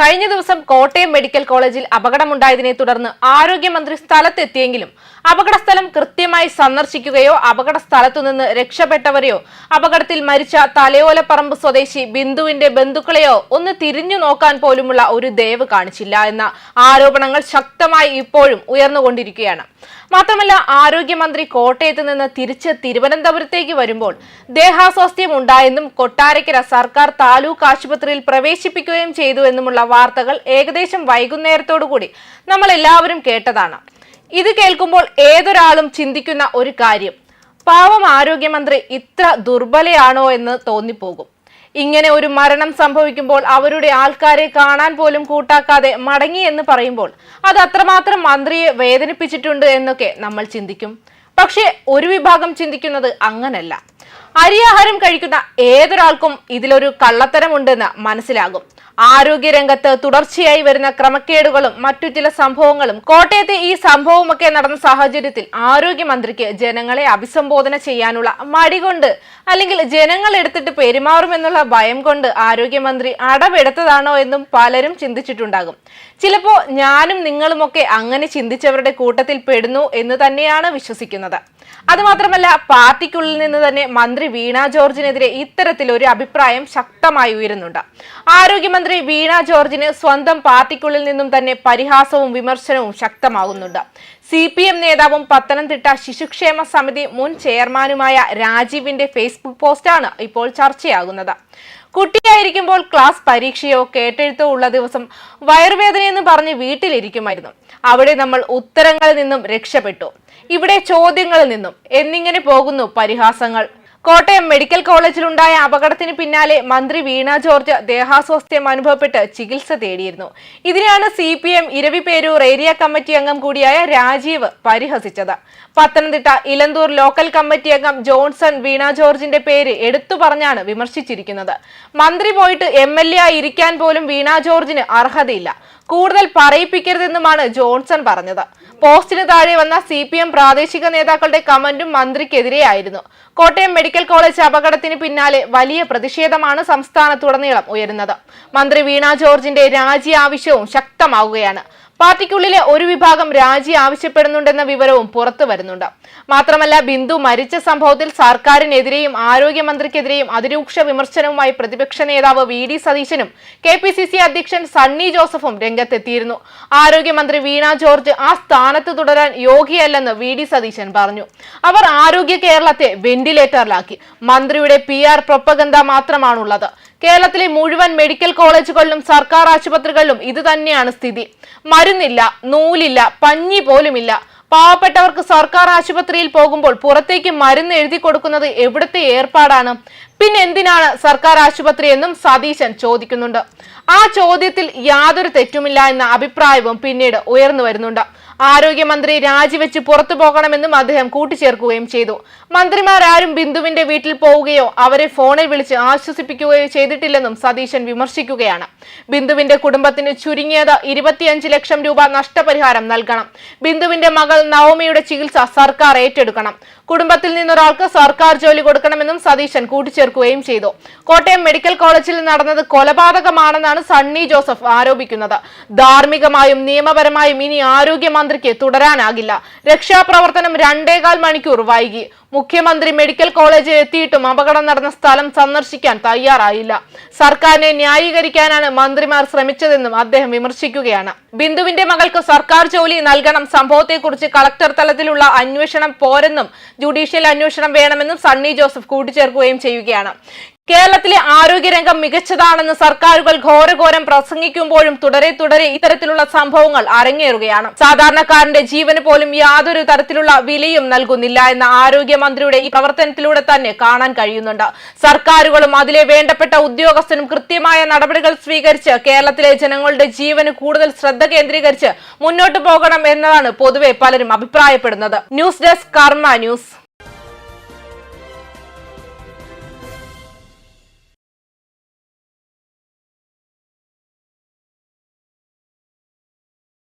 കഴിഞ്ഞ ദിവസം കോട്ടയം മെഡിക്കൽ കോളേജിൽ അപകടമുണ്ടായതിനെ തുടർന്ന് ആരോഗ്യമന്ത്രി സ്ഥലത്തെത്തിയെങ്കിലും അപകടസ്ഥലം കൃത്യമായി സന്ദർശിക്കുകയോ അപകട സ്ഥലത്തുനിന്ന് രക്ഷപ്പെട്ടവരെയോ അപകടത്തിൽ മരിച്ച തലയോലപ്പറമ്പ് സ്വദേശി ബിന്ദുവിന്റെ ബന്ധുക്കളെയോ ഒന്ന് തിരിഞ്ഞു നോക്കാൻ പോലുമുള്ള ഒരു ദയവ് കാണിച്ചില്ല എന്ന ആരോപണങ്ങൾ ശക്തമായി ഇപ്പോഴും ഉയർന്നുകൊണ്ടിരിക്കുകയാണ്. മാത്രമല്ല ആരോഗ്യമന്ത്രി കോട്ടയത്ത് നിന്ന് തിരിച്ച് തിരുവനന്തപുരത്തേക്ക് വരുമ്പോൾ ദേഹാസ്വാസ്ഥ്യം ഉണ്ടായെന്നും കൊട്ടാരക്കര സർക്കാർ താലൂക്ക് ആശുപത്രിയിൽ പ്രവേശിപ്പിക്കുകയും ചെയ്തു എന്നുമുള്ള വാർത്തകൾ ഏകദേശം വൈകുന്നേരത്തോടുകൂടി നമ്മൾ എല്ലാവരും കേട്ടതാണ്. ഇത് കേൾക്കുമ്പോൾ ഏതൊരാളും ചിന്തിക്കുന്ന ഒരു കാര്യം. പാവം ആരോഗ്യമന്ത്രി ഇത്ര ദുർബലയാണോ എന്ന് തോന്നിപ്പോകും. ഇങ്ങനെ ഒരു മരണം സംഭവിക്കുമ്പോൾ അവരുടെ ആൾക്കാരെ കാണാൻ പോലും കൂട്ടാക്കാതെ മടങ്ങി എന്ന് പറയുമ്പോൾ അത് അത്രമാത്രം മന്ത്രിയെ വേദനിപ്പിച്ചിട്ടുണ്ട് എന്നൊക്കെ നമ്മൾ ചിന്തിക്കും. പക്ഷേ ഒരു വിഭാഗം ചിന്തിക്കുന്നത് അങ്ങനല്ല. അരിയാഹാരം കഴിക്കുന്ന ഏതൊരാൾക്കും ഇതിലൊരു കള്ളത്തരമുണ്ടെന്ന് മനസ്സിലാകും. ആരോഗ്യരംഗത്ത് തുടർച്ചയായി വരുന്ന ക്രമക്കേടുകളും മറ്റു ചില സംഭവങ്ങളും. കോട്ടയത്തെ ഈ സംഭവമൊക്കെ നടന്ന സാഹചര്യത്തിൽ ആരോഗ്യമന്ത്രിക്ക് ജനങ്ങളെ അഭിസംബോധന ചെയ്യാനുള്ള മടി കൊണ്ട് അല്ലെങ്കിൽ ജനങ്ങൾ എടുത്തിട്ട് പെരുമാറുമെന്നുള്ള ഭയം കൊണ്ട് ആരോഗ്യമന്ത്രി അടവെടുത്തതാണോ എന്നും പലരും ചിന്തിച്ചിട്ടുണ്ടാകും. ചിലപ്പോ ഞാനും നിങ്ങളുമൊക്കെ അങ്ങനെ ചിന്തിച്ചവരുടെ കൂട്ടത്തിൽ പെടുന്നു എന്ന് തന്നെയാണ് വിശ്വസിക്കുന്നത്. അതുമാത്രമല്ല പാർട്ടിക്കുള്ളിൽ നിന്ന് തന്നെ മന്ത്രി വീണ ജോർജിനെതിരെ ഇത്തരത്തിൽ ഒരു അഭിപ്രായം ശക്തമായി ഉയരുന്നുണ്ട്. ആരോഗ്യമന്ത്രി വീണ ജോർജിന് സ്വന്തം പാർട്ടിക്കുള്ളിൽ നിന്നും തന്നെ പരിഹാസവും വിമർശനവും ശക്തമാകുന്നുണ്ട്. സി പി എം നേതാവും പത്തനംതിട്ട ശിശുക്ഷേമ സമിതി മുൻ ചെയർമാനുമായ രാജീവിന്റെ ഫേസ്ബുക്ക് പോസ്റ്റാണ് ഇപ്പോൾ ചർച്ചയാകുന്നത്. കുട്ടിയായിരിക്കുമ്പോൾ ക്ലാസ് പരീക്ഷയോ കേട്ടെഴുത്തോ ഉള്ള ദിവസം വയറുവേദനയെന്ന് പറഞ്ഞ് വീട്ടിലിരിക്കുമായിരുന്നു. അവിടെ നമ്മൾ ഉത്തരങ്ങളിൽ നിന്നും രക്ഷപ്പെട്ടു. ഇവിടെ ചോദ്യങ്ങളിൽ നിന്നും എന്നിങ്ങനെ പോകുന്നു പരിഹാസങ്ങൾ. കോട്ടയം മെഡിക്കൽ കോളേജിലുണ്ടായ അപകടത്തിന് പിന്നാലെ മന്ത്രി വീണ ജോർജ് ദേഹാസ്വാസ്ഥ്യം അനുഭവപ്പെട്ട് ചികിത്സ തേടിയിരുന്നു. ഇതിനെയാണ് C P M Eraviperoor area committee അംഗം കൂടിയായ രാജീവ് പരിഹസിച്ചത്. പത്തനംതിട്ട ഇലന്തൂർ ലോക്കൽ കമ്മിറ്റി അംഗം ജോൺസൺ വീണ ജോർജിന്റെ പേര് എടുത്തു പറഞ്ഞാണ് വിമർശിച്ചിരിക്കുന്നത്. മന്ത്രി പോയിട്ട് എം എൽ എ ആയി ഇരിക്കാൻ പോലും വീണ ജോർജിന് അർഹതയില്ല. കൂടുതൽ പറയിപ്പിക്കരുതെന്നുമാണ് ജോൺസൺ പറഞ്ഞത്. പോസ്റ്റിന് താഴെ വന്ന സി പ്രാദേശിക നേതാക്കളുടെ കമന്റും മന്ത്രിക്കെതിരെയായിരുന്നു. കോട്ടയം മെഡിക്കൽ കോളേജ് അപകടത്തിന് പിന്നാലെ വലിയ പ്രതിഷേധമാണ് സംസ്ഥാനത്തുടനീളം ഉയരുന്നത്. മന്ത്രി വീണ ജോർജിന്റെ രാജി ആവശ്യവും ശക്തമാവുകയാണ്. പാർട്ടിക്കുള്ളിലെ ഒരു വിഭാഗം രാജി ആവശ്യപ്പെടുന്നുണ്ടെന്ന വിവരവും പുറത്തു വരുന്നുണ്ട്. മാത്രമല്ല ബിന്ദു മരിച്ച സംഭവത്തിൽ സർക്കാരിനെതിരെയും ആരോഗ്യമന്ത്രിക്കെതിരെയും അതിരൂക്ഷ വിമർശനവുമായി പ്രതിപക്ഷ നേതാവ് വി ഡി സതീശനും കെ പി സി സി അധ്യക്ഷൻ സണ്ണി ജോസഫും രംഗത്തെത്തിയിരുന്നു. ആരോഗ്യമന്ത്രി വീണ ജോർജ് ആ സ്ഥാനത്ത് തുടരാൻ യോഗ്യയല്ലെന്ന് വി ഡി സതീശൻ പറഞ്ഞു. അവർ ആരോഗ്യ കേരളത്തെ വെന്റിലേറ്ററിലാക്കി. മന്ത്രിയുടെ പി ആർ പ്രൊപ്പഗന്ധ മാത്രമാണുള്ളത്. കേരളത്തിലെ മുഴുവൻ മെഡിക്കൽ കോളേജുകളിലും സർക്കാർ ആശുപത്രികളിലും ഇത് തന്നെയാണ് സ്ഥിതി. മരുന്നില്ല നൂലില്ല പഞ്ഞി പോലുമില്ല. പാവപ്പെട്ടവർക്ക് സർക്കാർ ആശുപത്രിയിൽ പോകുമ്പോൾ പുറത്തേക്ക് മരുന്ന് എഴുതി കൊടുക്കുന്നത് എവിടുത്തെ ഏർപ്പാടാണ്? പിന്നെ എന്തിനാണ് സർക്കാർ ആശുപത്രി എന്നും സതീശൻ ചോദിക്കുന്നുണ്ട്. ആ ചോദ്യത്തിൽ യാതൊരു തെറ്റുമില്ല എന്ന അഭിപ്രായവും പിന്നീട് ഉയർന്നു വരുന്നുണ്ട്. ആരോഗ്യമന്ത്രി രാജിവെച്ച് പുറത്തു പോകണമെന്നും അദ്ദേഹം കൂട്ടിച്ചേർക്കുകയും ചെയ്തു. മന്ത്രിമാരാരും ബിന്ദുവിന്റെ വീട്ടിൽ പോവുകയോ അവരെ ഫോണിൽ വിളിച്ച് ആശ്വസിപ്പിക്കുകയോ ചെയ്തിട്ടില്ലെന്നും സതീശൻ വിമർശിക്കുകയാണ്. ബിന്ദുവിന്റെ കുടുംബത്തിന് ചുരുങ്ങിയത് ഇരുപത്തിയഞ്ച് ലക്ഷം രൂപ നഷ്ടപരിഹാരം നൽകണം. ബിന്ദുവിന്റെ മകൾ നവമിയുടെ ചികിത്സ സർക്കാർ ഏറ്റെടുക്കണം. കുടുംബത്തിൽ നിന്നൊരാൾക്ക് സർക്കാർ ജോലി കൊടുക്കണമെന്നും സതീശൻ കൂട്ടിച്ചേർക്കുകയും ചെയ്തു. കോട്ടയം മെഡിക്കൽ കോളേജിൽ നടന്നത് കൊലപാതകമാണെന്നാണ് സണ്ണി ജോസഫ് ആരോപിക്കുന്നത്. ധാർമ്മികമായും നിയമപരമായും ഇനി ആരോഗ്യമന്ത്രിക്ക് തുടരാനാകില്ല. രക്ഷാപ്രവർത്തനം രണ്ടേകാൽ മണിക്കൂർ വൈകി. മുഖ്യമന്ത്രി മെഡിക്കൽ കോളേജിൽ എത്തിയിട്ടും അപകടം നടന്ന സ്ഥലം സന്ദർശിക്കാൻ തയ്യാറായില്ല. സർക്കാരിനെ ന്യായീകരിക്കാനാണ് മന്ത്രിമാർ ശ്രമിച്ചതെന്നും അദ്ദേഹം വിമർശിക്കുകയാണ്. ബിന്ദുവിന്റെ മകൾക്ക് സർക്കാർ ജോലി നൽകണം. സംഭവത്തെക്കുറിച്ച് കളക്ടർ തലത്തിലുള്ള അന്വേഷണം പോരെന്നും ജുഡീഷ്യൽ അന്വേഷണം വേണമെന്നും സണ്ണി ജോസഫ് കൂട്ടിച്ചേർക്കുകയും ചെയ്യുകയാണ്. കേരളത്തിലെ ആരോഗ്യരംഗം മികച്ചതാണെന്ന് സർക്കാരുകൾ ഘോരഘോരം പ്രസംഗിക്കുമ്പോഴും തുടരെ തുടരെ ഇത്തരത്തിലുള്ള സംഭവങ്ങൾ അരങ്ങേറുകയാണ്. സാധാരണക്കാരന്റെ ജീവന് പോലും യാതൊരു തരത്തിലുള്ള വിലയും നൽകുന്നില്ല എന്ന ആരോഗ്യമന്ത്രിയുടെ ഈ പ്രവർത്തനത്തിലൂടെ തന്നെ കാണാൻ കഴിയുന്നുണ്ട്. സർക്കാരുകളും അതിലെ വേണ്ടപ്പെട്ട ഉദ്യോഗസ്ഥരും കൃത്യമായ നടപടികൾ സ്വീകരിച്ച് കേരളത്തിലെ ജനങ്ങളുടെ ജീവന് കൂടുതൽ ശ്രദ്ധ കേന്ദ്രീകരിച്ച് മുന്നോട്ടു പോകണം എന്നതാണ് പൊതുവെ പലരും അഭിപ്രായപ്പെടുന്നത്. News desk Karma News.